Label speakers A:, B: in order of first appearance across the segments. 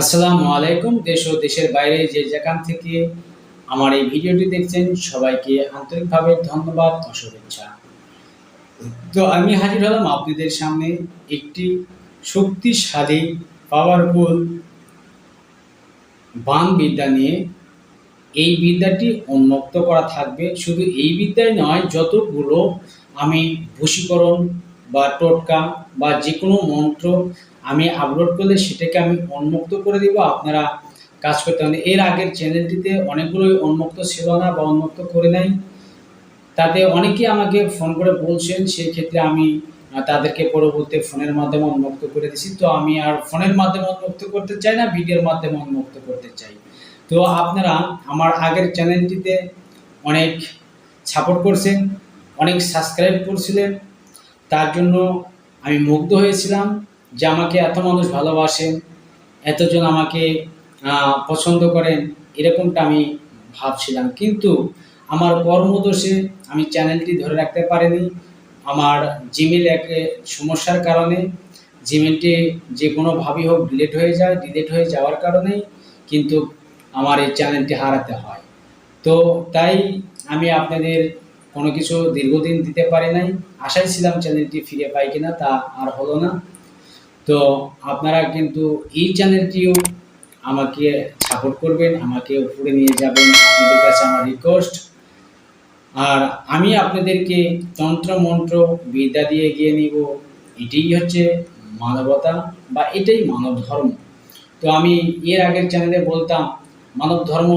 A: আসসালামু আলাইকুম, দেশ ও দেশের বাইরে যে যেখান থেকে আমার এই ভিডিওটি দেখছেন, সবাইকে আন্তরিকভাবে ধন্যবাদ ও শুভেচ্ছা। তো আমি হাজির হলাম আপনাদের সামনে একটি শক্তিশালী পাওয়ারফুল বান বিদ্যা নিয়ে। এই বিদ্যাটি উন্মুক্ত করা থাকবে। শুধু এই বিদ্যায় নয়, যতগুলো আমি বশীকরণ বা টোটকা বা যে কোনো মন্ত্র আমি আপলোড করলে সেটাকে আমি উন্মুক্ত করে দিব, আপনারা কাজ করতে হবে এর আগের চ্যানেলটিতে অনেকগুলোই উন্মুক্ত ছিল না বা উন্মুক্ত করে নাই। তাতে অনেকেই আমাকে ফোন করে বলছেন, সেই ক্ষেত্রে আমি তাদেরকে পরবর্তী ফোনের মাধ্যমে উন্মুক্ত করে দিছি। তো আমি আর ফোনের মাধ্যমে উন্মুক্ত করতে চাই না ভিডিওর মাধ্যমে উন্মুক্ত করতে চাই। তো আপনারা আমার আগের চ্যানেলটিতে অনেক সাপোর্ট করছেন, অনেক সাবস্ক্রাইব করছিলেন। তার জন্য আমি মুগ্ধ হয়েছিলাম যে আমাকে এত মানুষ ভালোবাসেন, এতজন আমাকে পছন্দ করেন, এরকমটা আমি ভাবছিলাম। কিন্তু আমার কর্মদোষে আমি চ্যানেলটি ধরে রাখতে পারিনি। আমার জিমেল এক সমস্যার কারণে জিমেলটি যে কোনোভাবেই হোক ডিলেট হয়ে যায় ডিলেট হয়ে যাওয়ার কারণেই কিন্তু আমার এই চ্যানেলটি হারাতে হয়। তো তাই আমি আপনাদের কোনো কিছু দীর্ঘদিন দিতে পারি নাই। আশায় ছিলাম চ্যানেলটি ফিরে পাই কিনা তা আর হলো না। তো আপনারা কিন্তু এই চ্যানেলটিও আমাকে সাপোর্ট করবেন, আমাকে উপরে নিয়ে যাবেন আপনাদের কাছে আমার রিকোয়েস্ট আর আমি আপনাদেরকে তন্ত্র, মন্ত্র, বিদ্যা দিয়ে এগিয়ে নিব। এটাই হচ্ছে মানবতা বা এটাই মানব ধর্ম। তো আমি এর আগের চ্যানেলে বলতাম, মানব ধর্ম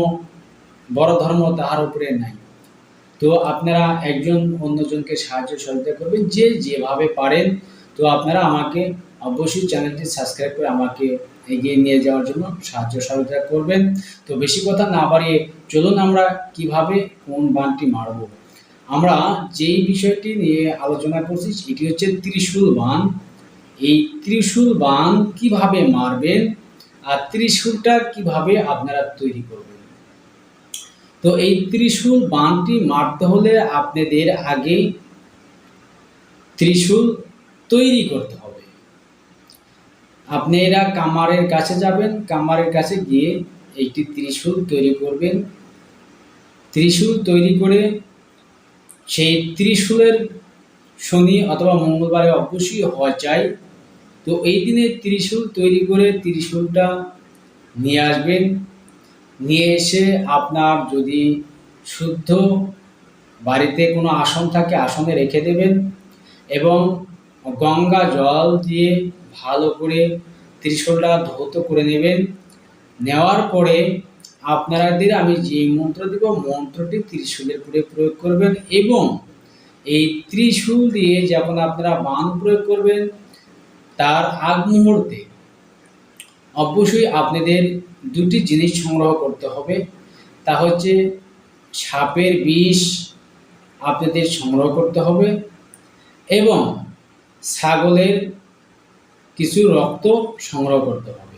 A: বড় ধর্ম তাহার উপরে নাই। তো আপনারা একজন অন্যজনকে সাহায্য সহযোগিতা করবেন, যে যেভাবে পারেন, তো আপনারা আমাকে অবশ্যই চ্যানেলটি সাবস্ক্রাইব করে আমাকে এগিয়ে নিয়ে যাওয়ার জন্য সাহায্য সহযোগিতা করবেন। তো বেশি কথা না বাড়িয়ে চলুন আমরা কীভাবে কোন বানটি মারব। আমরা যেই বিষয়টি নিয়ে আলোচনা করছি এটি হচ্ছে ত্রিশূল বান। এই ত্রিশূল বান কীভাবে মারবেন, আর ত্রিশূলটা কীভাবে আপনারা তৈরি করবেন? তো এই ত্রিশূল বানটি মারতে হলে আপনাদের আগে ত্রিশূল তৈরি করতে হবে। আপনারা কামারের কাছে যাবেন, কামারের কাছে গিয়ে একটি ত্রিশূল তৈরি করবেন। ত্রিশূল তৈরি করে সেই ত্রিশূলের শনি অথবা মঙ্গলবারে অবশ্যই হওয়া চাই। তো এই দিনে ত্রিশূল তৈরি করে ত্রিশূলটা নিয়ে আসবেন। নিয়ে এসে আপনার যদি শুদ্ধ বাড়িতে কোনো আসন থাকে, আসনে রেখে দেবেন এবং গঙ্গা জল দিয়ে ভালো করে ত্রিশূলটা ধৌত করে নেবেন। নেওয়ার পরে আপনাদের আমি যে মন্ত্র দিব, মন্ত্রটি ত্রিশূলের উপরে প্রয়োগ করবেন এবং এই ত্রিশূল দিয়ে যখন আপনারা বান প্রয়োগ করবেন, তার আগ মুহূর্তে অবশ্যই আপনাদের দুটি জিনিস সংগ্রহ করতে হবে। তা হচ্ছে সাপের বিষ আপনাদের সংগ্রহ করতে হবে এবং ছাগলের কিছু রক্ত সংগ্রহ করতে হবে।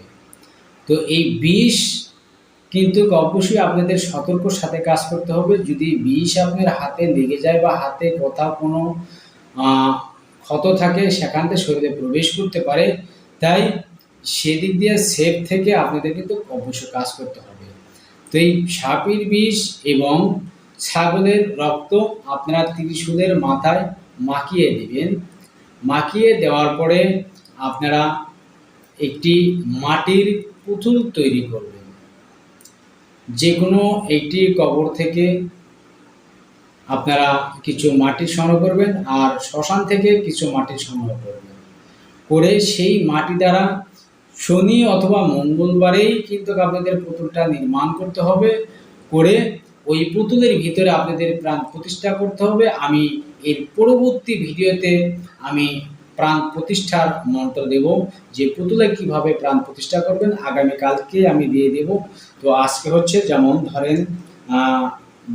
A: তো এই বিষ কিন্তু অবশ্যই আপনাদের সতর্কর সাথে কাজ করতে হবে। যদি বিষ আপনার হাতে লেগে যায় বা হাতে কোথাও কোনো ক্ষত থাকে, সেখান থেকে শরীরে প্রবেশ করতে পারে, তাই সেদিক দিয়ে সেফ থেকে আপনাদের কিন্তু অবশ্যই কাজ করতে হবে। তো এই সাপের বিষ এবং ছাগলের রক্ত আপনারা ত্রিশূলের মাথায় মাখিয়ে দিবেন মাখিয়ে দেওয়ার পরে আপনারা একটি মাটির পুতুল তৈরি করবেন। যে কোনো একটি কবর থেকে আপনারা কিছু মাটি সংগ্রহ করবেন আর শ্মশান থেকে কিছু মাটি সংগ্রহ করবেন। করে সেই মাটি দ্বারা শনি অথবা মঙ্গলবারেই কিন্তু আপনাদের পুতুলটা নির্মাণ করতে হবে, করে ওই পুতুলের ভিতরে আপনাদের প্রাণ প্রতিষ্ঠা করতে হবে। আমি এর পরবর্তী ভিডিওতে আমি প্রাণ প্রতিষ্ঠার মন্ত্র দেব, যে পুতুলে কীভাবে প্রাণ প্রতিষ্ঠা করবেন আগামীকালকে আমি দিয়ে দেব। তো আজকে হচ্ছে যেমন ধরেন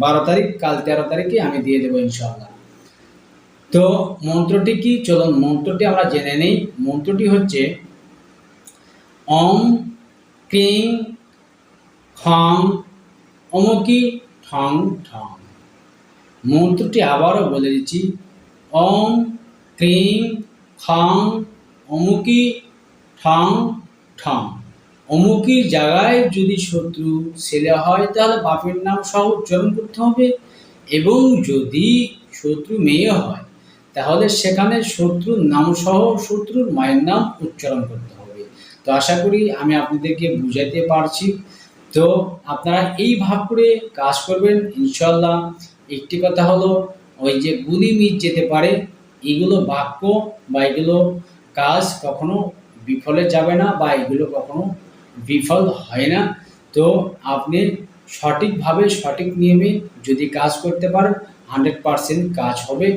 A: বারো তারিখ, কাল তেরো তারিখে আমি দিয়ে দেবো ইনশাল্লাহ তো মন্ত্রটি কি? চলুন মন্ত্রটি আমরা জেনে নেই। মন্ত্রটি হচ্ছে অম ক্রিং, খং, অমকি, ঠং ঠং মন্ত্রটি আবারও বলে দিচ্ছি। অম ক্রিং, খং, অমুকি, ঠং ঠং অমুকের জায়গায় যদি শত্রু ছেলে হয়, তাহলে বাপের নাম সহ উচ্চারণ করতে হবে। এবং যদি শত্রু মেয়ে হয়, তাহলে সেখানে শত্রুর নাম সহ শত্রুর মায়ের নাম উচ্চারণ করতে হবে। তো আশা করি আমি আপনাদেরকে বুঝাইতে পারছি। তো আপনারা এই ভাব করে কাজ করবেন। ইনশাল্লাহ একটি কথা হলো, ওই যে গুলি মিট যেতে পারে, এগুলো বাক্য বা এগুলো কাজ কখনো বিফলে যাবে না বা এগুলো কখনো বিফল হয় না। তো আপনি সঠিকভাবে সঠিক নিয়মে যদি কাজ করতে পারেন হান্ড্রেড পারসেন্ট কাজ হবে।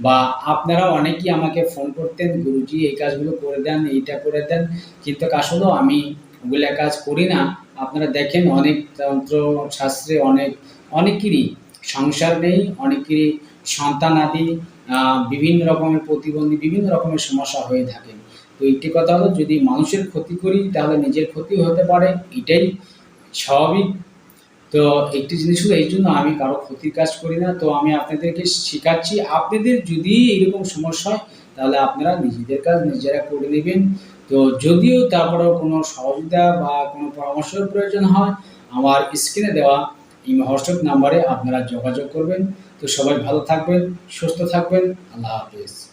A: বা আপনারা অনেকেই আমাকে ফোন করতেন, গুরুজি, এই কাজগুলো করে দেন, এইটা করে দেন। কিন্তু আসলেও আমি ওগুলা কাজ করি না। আপনারা দেখেন অনেক তন্ত্র, শাস্ত্রে অনেক, অনেকেরই সংসার নেই, অনেকেরই সন্তান আদি বিভিন্ন রকমের প্রতিবন্ধী, বিভিন্ন রকমের সমস্যা হয়ে থাকে। তো একটি কথা হলো, যদি মানুষের ক্ষতি করি, তাহলে নিজের ক্ষতি হতে পারে, এটাই স্বাভাবিক। তো একটি জিনিস হলো, এই জন্য আমি কারও ক্ষতির কাজ করি না। তো আমি আপনাদেরকে শেখাচ্ছি, আপনাদের যদি এরকম সমস্যা হয়, তাহলে আপনারা নিজেদের কাজ নিজেরা করে নেবেন। তো যদিও তারপরেও কোনো সহযোগিতা বা কোনো পরামর্শের প্রয়োজন হয়, আমার স্ক্রিনে দেওয়া এই হোয়াটসঅ্যাপ নাম্বারে আপনারা যোগাযোগ করবেন। তো সবাই ভালো থাকবেন, সুস্থ থাকবেন, আল্লাহ হাফিজ।